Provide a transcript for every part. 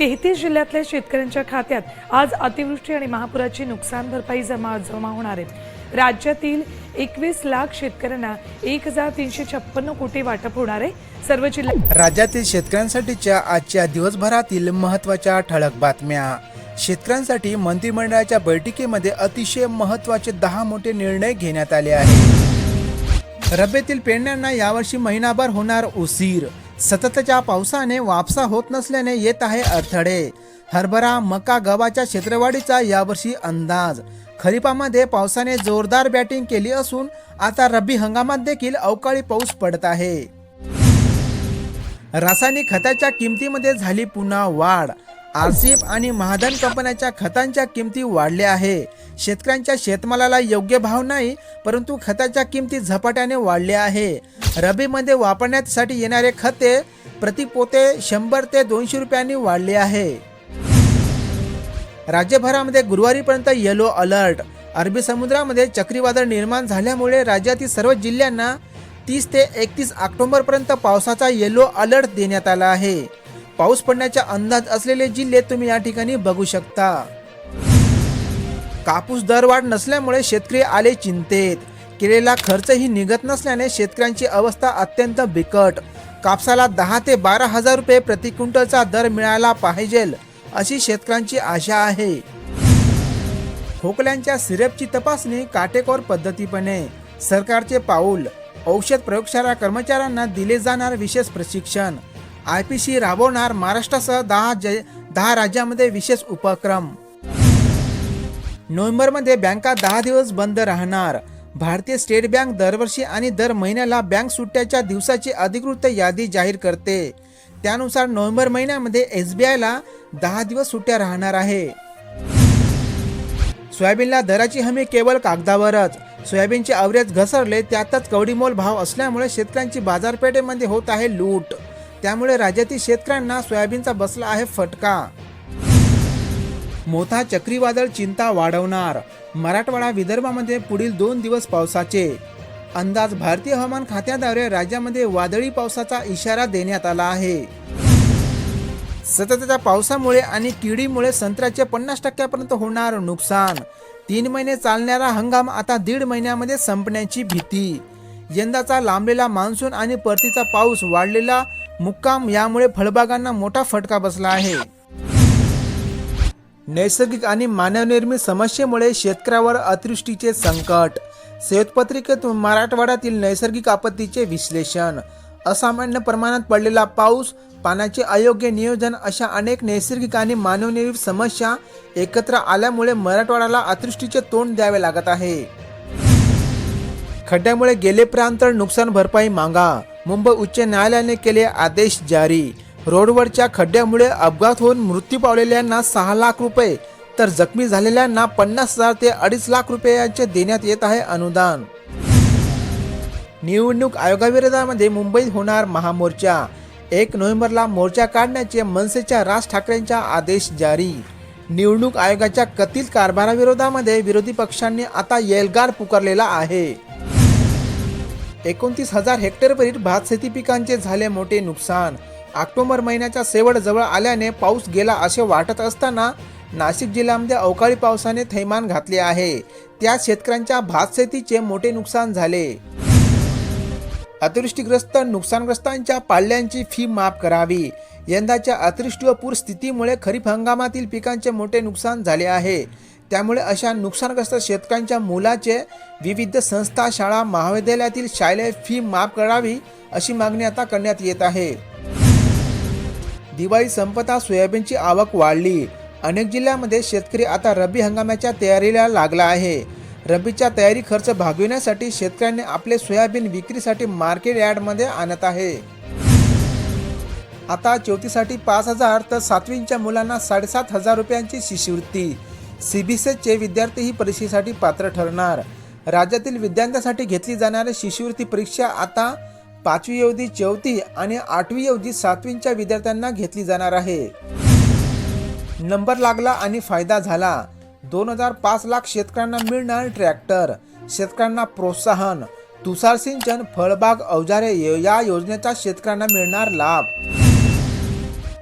तेहतीस जिल्ह्यातल्या शेतकऱ्यांच्या खात्यात आज अतिवृष्टी आणि महापुराची नुकसान भरपाई जमा जमा होणार आहे. राज्यातील एकवीस लाख शेतकऱ्यांना एक हजार तीनशे छप्पन्न कोटी वाटप होणार आहे. सर्व जिल्ह्यात राज्यातील शेतकऱ्यांसाठीच्या आजच्या दिवसभरातील महत्त्वाच्या ठळक बातम्या. शेतकऱ्यांसाठी मंत्रिमंडळाच्या बैठकीमध्ये अतिशय महत्त्वाचे दहा मोठे निर्णय घेण्यात आले आहेत. रब्बीतील पेरण्यांना यावर्षी महिनाभर होणार उशीर. सततच्या पावसाने वापसा होत नसल्याने येत आहे अडथळे. हरभरा मका गव्हाच्या क्षेत्रवाढीचा यावर्षी अंदाज. खरीपामध्ये पावसाने जोरदार बॅटिंग केली असून आता रब्बी हंगामात देखील अवकाळी पाऊस पडत आहे. रासायनिक खताच्या किमतीमध्ये झाली पुन्हा वाढ. आरसीएफ आणि महाधन कंपन्याच्या खतांच्या किमती वाढल्या आहे. शेतकऱ्यांच्या शेतमालाला योग्य भाव नाही परंतु खताच्या किमती झपाट्याने वाढल्या आहे. रबीमध्ये वापरण्यासाठी येणारे खते प्रति पोते शंभर ते दोनशे रुपयांनी वाढले आहे. राज्यभरामध्ये गुरुवारीपर्यंत येलो अलर्ट अरबी समुद्रामध्ये चक्रीवादळ निर्माण झाल्यामुळे राज्यातील सर्व जिल्ह्यांना तीस ते एकतीस ऑक्टोबरपर्यंत पावसाचा येलो अलर्ट देण्यात आला आहे. पाऊस पडण्याचा अंदाज असलेले जिल्हे तुम्ही या ठिकाणी बघू शकता. कापूस दरवाढ नसल्यामुळे शेतकरी आले चिंतेत. केलेला खर्चही निघत नसल्याने शेतकऱ्यांची अवस्था अत्यंत बिकट. कापसाला दहा ते बारा हजार रुपये प्रति क्विंटलचा दर मिळाला पाहिजे अशी शेतकऱ्यांची आशा आहे. खोकल्यांच्या सिरपची तपासणी काटेकोर पद्धतीपणे. सरकारचे पाऊल औषध प्रयोगशाळा कर्मचाऱ्यांना दिले जाणार विशेष प्रशिक्षण. आय पी सी राबवणार महाराष्ट्रासह दहा जय दहा राज्यामध्ये विशेष उपक्रम. नोव्हेंबरमध्ये बँका दहा दिवस बंद राहणार. भारतीय स्टेट बँक दरवर्षी आणि दर महिन्याला बँक सुट्ट्याच्या दिवसाची अधिकृत यादी जाहीर करते. त्यानुसार नोव्हेंबर महिन्यामध्ये एस बी आयला दहा दिवस सुट्ट्या राहणार आहे. सोयाबीनला दराची हमी केवळ कागदावरच. सोयाबीनचे अवरेज घसरले त्यातच कवडीमोल भाव असल्यामुळे शेतकऱ्यांची बाजारपेठेमध्ये होत आहे लूट. त्यामुळे राज्यातील शेतकऱ्यांना सोयाबीनचा बसला आहे फटका. मोठा चक्रीवादळ चिंता वाढवणार. मराठवाडा विदर्भामध्ये पुढील दोन दिवस पावसाचे. अंदाज भारतीय हवामान खात्याद्वारे राज्यामध्ये वादळी पावसाचा इशारा देण्यात आला आहे. सततच्या पावसामुळे आणि किडीमुळे संत्र्याचे पन्नास टक्क्यापर्यंत होणार नुकसान. तीन महिने चालणारा हंगाम आता दीड महिन्यामध्ये संपण्याची भीती. यंदाचा लांबलेला मान्सून आणि परतीचा पाऊस वाढलेला मुक्काम यामुळे फळबागांना मोठा फटका बसला आहे. नैसर्गिक आणि मानवनिर्मित समस्येमुळे शेतकऱ्यावर अतिवृष्टीचे संकट. श्वेतपत्रिकेतून मराठवाड्यातील नैसर्गिक आपत्तीचे विश्लेषण. असामान्य प्रमाणात पडलेला पाऊस पाण्याचे अयोग्य नियोजन अशा अनेक नैसर्गिक आणि मानवनिर्मित समस्या एकत्र आल्यामुळे मराठवाड्याला अतिवृष्टीचे तोंड द्यावे लागत आहे. खड्ड्यामुळे गेले प्रांतर नुकसान भरपाई मागा. मुंबई उच्च न्यायालयाने केले आदेश जारी. रोडवरच्या खड्ड्यामुळे अपघात होऊन मृत्यू पावलेल्यांना सहा लाख रुपये तर जखमी झालेल्यांना पन्नास हजार ते अडीच लाख रुपयांचे देण्यात येत आहे अनुदान. निवडणूक आयोगाविरोधामध्ये मुंबईत होणार महामोर्चा. एक नोव्हेंबरला मोर्चा काढण्याचे मनसेच्या राज ठाकरेंचा आदेश जारी. निवडणूक आयोगाच्या कथित कारभाराविरोधामध्ये विरोधी पक्षांनी आता येलगार पुकारलेला आहे. एकोणतीस हजार हेक्टरवरील भात शेती पिकांचे झाले मोठे नुकसान. ऑक्टोबर महिन्याच्या शेवट जवळ आल्याने पाऊस गेला असे वाटत असताना नाशिक जिल्ह्यामध्ये अवकाळी पावसाने थैमान घातले आहे. त्या शेतकऱ्यांच्या भात शेतीचे मोठे नुकसान झाले. अतिवृष्टीग्रस्त नुकसानग्रस्तांच्या पाल्यांची फी माफ करावी. यंदाच्या अतिवृष्टी व पूर स्थितीमुळे खरीप हंगामातील पिकांचे मोठे नुकसान झाले आहे. त्यामुळे अशा नुकसानग्रस्त शेतकऱ्यांच्या मुलाचे विविध संस्था शाळा महाविद्यालयातील शालेय फी माफ करावी अशी मागणी आता करण्यात येत आहे. दिवाळी संपता सोयाबीनची आवक वाढली. अनेक जिल्ह्यामध्ये शेतकरी आता रब्बी हंगामाच्या तयारीला लागला आहे. रब्बीच्या तयारी खर्च भागविण्यासाठी शेतकऱ्यांनी आपले सोयाबीन विक्रीसाठी मार्केट यार्डमध्ये आणत आहे. आता चौथीसाठी पाच हजार तर सातवींच्या मुलांना साडेसात हजार रुपयांची शिष्यवृत्ती. सी बी सीबीएसचे विद्यार्थी ही परीक्षेसाठी पात्र ठरणार. राज्यातील विद्यार्थ्यांसाठी घेतली जाणारी शिष्यवृत्ती परीक्षा आता पाचवी ऐवजी चौथी आणि आठवी ऐवजी सातवींच्या विद्यार्थ्यांना घेतली जाणार आहे. नंबर लागला आणि फायदा झाला. दोन हजार पाच लाख शेतकऱ्यांना मिळणार ट्रॅक्टर. शेतकऱ्यांना प्रोत्साहन. तुषार सिंचन फळबाग अवजारे या योजनेचा शेतकऱ्यांना मिळणार लाभ.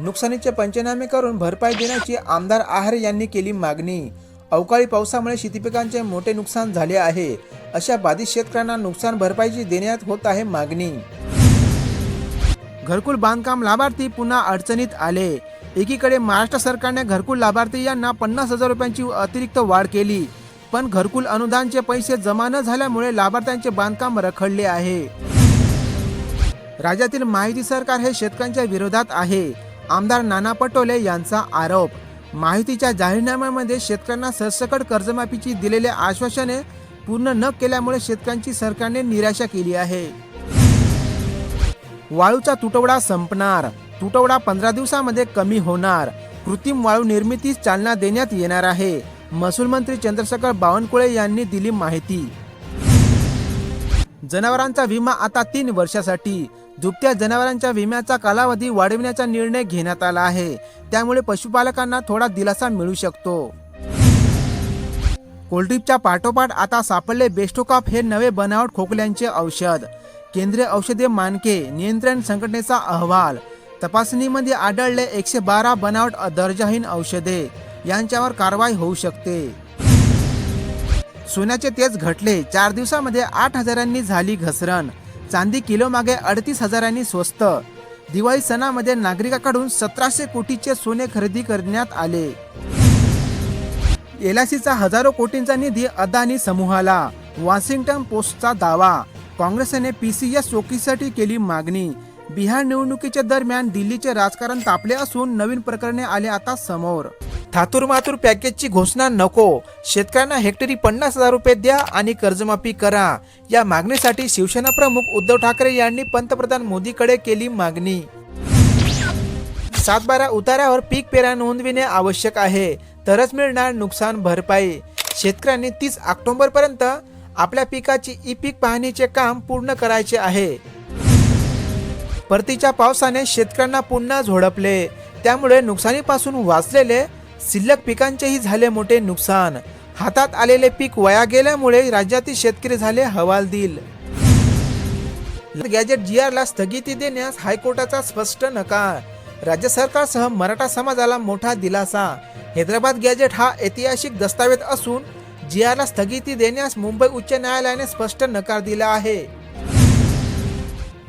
नुकसानीचे पंचनामे करून भरपाई देण्याची आमदार आहार यांनी केली मागणी. अवकाळी पावसामुळे शेतीपिकांचे मोठे नुकसान झाले आहे. अशा बाधित शेतकऱ्यांना नुकसान भरपाईची देण्यात होत आहे मागणी. घरकुल बांधकाम लाभार्थी पुन्हा अडचणीत आले. एकीकडे महाराष्ट्र सरकारने घरकुल लाभार्थी यांना पन्नास हजार रुपयांची अतिरिक्त वाढ केली. पण घरकुल अनुदानचे पैसे जमा न झाल्यामुळे लाभार्थ्यांचे बांधकाम रखडले आहे. राज्यातील माहिती सरकार हे शेतकऱ्यांच्या विरोधात आहे. आमदार नाना पटोले यांचा आरोप. माहितीच्या जाहीरनाम्यामध्ये शेतकऱ्यांना सरसकट कर्जमाफीची दिलेले आश्वासने पूर्ण न केल्यामुळे शेतकऱ्यांची सरकारने निराशा केली आहे. वाळूचा तुटवडा संपणार. तुटवडा पंधरा दिवसामध्ये कमी होणार. कृत्रिम वाळू निर्मितीस चालना देण्यात येणार आहे. महसूल मंत्री चंद्रशेखर बावनकुळे यांनी दिली माहिती. जनावरांचा विमा आता तीन वर्षासाठी. दुभत्या जनावरांच्या विम्याचा कालावधी वाढविण्याचा निर्णय घेण्यात आला आहे. त्यामुळे पशुपालकांना थोडा दिलासा मिळू शकतो. कोल्ड्रीपच्या पाठोपाठ आता सापडले बेस्टोकॉप हे नवे बनावट खोकल्यांचे औषध. केंद्रीय औषधे मानके नियंत्रण संघटनेचा अहवाल. तपासणीमध्ये आढळले एकशे बारा बनावट दर्जाहीन औषधे. यांच्यावर कारवाई होऊ शकते. सोन्याचे तेज घटले. चार दिवसामध्ये आठ हजारांनी झाली घसरण. चांदी किलोमागे अडतीस हजारांनी स्वस्त. दिवाळी सणामध्ये नागरिकाकडून सतराशे कोटीचे सोने खरेदी करण्यात आले. एलआयसीचा हजारो कोटींचा निधी अदानी समूहाला. वॉशिंग्टन पोस्टचा दावा. काँग्रेसने पी सी एस चोकीसाठी केली मागणी. बिहार निवडणुकीच्या दरम्यान दिल्लीचे राजकारण तापले असून नवीन प्रकरणे आले आता समोर. थातूर मातूर पॅकेजची घोषणा नको. शेतकऱ्यांना हेक्टरी पन्नास हजार रुपये द्या आणि कर्जमाफी करा. या मागणीसाठी शिवसेना प्रमुख उद्धव ठाकरे यांनी पंतप्रधान मोदीकडे केली मागणी. सातबारा उतारावर पीक पेरा नोंदविणे आवश्यक आहे. तरच मिळणार नुकसान भरपाई. शेतकऱ्यांनी तीस ऑक्टोबर पर्यंत आपल्या पिकाची ई पीक पाहणीचे काम पूर्ण करायचे आहे. परतीच्या पावसाने शेतकऱ्यांना पुन्हा झोडपले. त्यामुळे नुकसानीपासून वाचलेले शिल्लक पिकांचेही झाले मोठे नुकसान. हातात आलेले पीक वया गेल्यामुळे राज्यातील शेतकरी झाले हवालदिल. गॅजेट जी ला स्थगिती देण्यास हायकोर्टाचा स्पष्ट नकार. राज्य सरकारसह मराठा समाजाला मोठा दिलासा. हैदराबाद गॅजेट हा ऐतिहासिक दस्तावेज असून जी ला स्थगिती देण्यास मुंबई उच्च न्यायालयाने स्पष्ट नकार दिला आहे.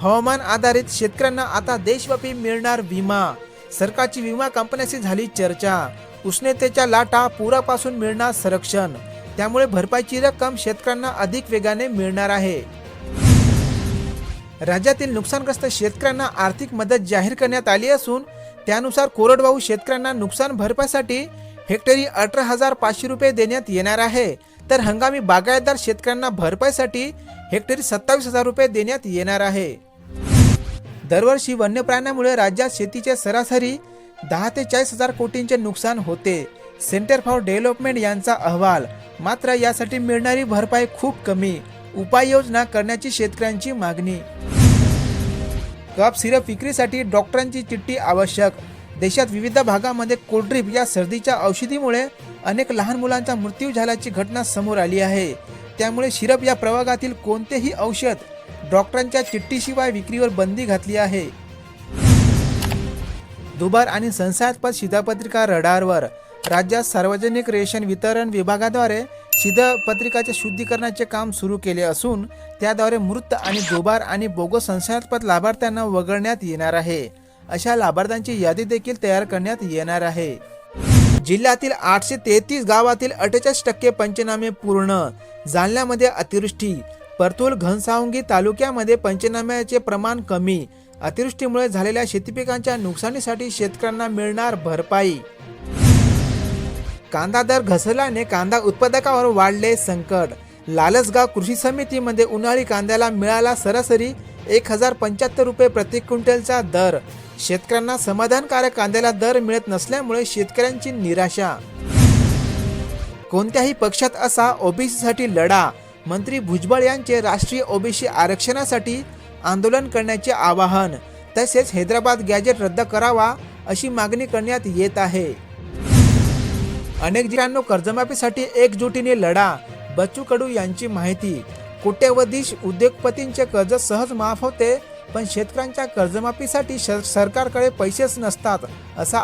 हवामान आधारित शेतकऱ्यांना आता देशव्यापी मिळणार विमा. सरकारची विमा कंपन्याशी झाली चर्चा. उष्णतेच्या लाटा पुरापासून मिळणार संरक्षण. त्यामुळे भरपाईची रक्कम शेतकऱ्यांना अधिक वेगाने मिळणार आहे. राज्यातील नुकसानग्रस्त शेतकऱ्यांना आर्थिक मदत जाहीर करण्यात आली असून त्यानुसार कोरडवाहू शेतकऱ्यांना नुकसान भरपाईसाठी हेक्टरी अठरा हजार पाचशे रुपये देण्यात येणार आहे. तर हंगामी बागायतदार शेतकऱ्यांना भरपाईसाठी हेक्टरी सत्तावीस हजार रुपये देण्यात येणार आहे. दरवर्षी वन्य प्राण्यामुळे राज्यात शेतीचे सरासरी दहा ते चाळीस हजार कोटींचे नुकसान होते. सेंटर फॉर डेव्हलपमेंट यांचा अहवाल मात्र यासाठी मिळणारी भरपाई खूप कमी उपाययोजना करण्याची शेतकऱ्यांची मागणी. कप सिरप विक्रीसाठी डॉक्टरांची चिठ्ठी आवश्यक. देशात विविध भागामध्ये कोल्ड्रिप या सर्दीच्या औषधीमुळे अनेक लहान मुलांचा मृत्यू झाल्याची घटना समोर आली आहे. त्यामुळे सिरप या प्रभागातील कोणतेही औषध डॉक्टरांच्या चिठ्ठीशिवाय विक्रीवर बंदी घातली आहे. दुबार आणि संशयास्पद शिधापत्रिका रडारवर. राज्यात सार्वजनिक रेशन वितरण विभागाद्वारे शिधापत्रिकाचे शुद्धीकरणाचे काम सुरू केले असून त्याद्वारे मृत आणि दुबार आणि बोगस संशयास्पद लाभार्थ्यांना वगळण्यात येणार आहे. अशा लाभार्थ्यांची यादी देखील तयार करण्यात येणार आहे. जिल्ह्यातील आठशे तेहतीस गावातील अठ्ठेचाळीस टक्के पंचनामे पूर्ण. जालन्यामध्ये अतिवृष्टी. परतूल घनसावंगी तालुक्यामध्ये पंचनाम्याचे प्रमाण कमी. अतिवृष्टीमुळे झालेल्या शेतीपिकांच्या नुकसानीसाठी शेतकऱ्यांना मिळणार भरपाई. कांदा दर घसरल्याने कांदा उत्पादकावर वाढले संकट. लालसगाव कृषी समितीमध्ये उन्हाळी कांद्याला मिळाला सरासरी एक हजार पंच्याहत्तर रुपये प्रति क्विंटलचा दर. शेतकऱ्यांना समाधानकारक कांद्याला दर मिळत नसल्यामुळे शेतकऱ्यांची निराशा. कोणत्याही पक्षात असा ओबीसीसाठी लढा. मंत्री भुजबळ यांचे राष्ट्रीय ओबीसी आरक्षणासाठी आंदोलन करण्याचे आवाहन. तसेच हैदराबाद गॅजेट रद्द करावा अशी मागणी करण्यात येत आहे. अनेक जिल्ह्यांनो कर्जमाफीसाठी एकजुटीने लढा. बच्चू कडू यांची माहिती. कोट्यवधीश उद्योगपतींचे कर्ज सहज माफ होते पण शेतकऱ्यांच्या कर्जमाफीसाठी श- सरकारकडे पैसेच नसतात असा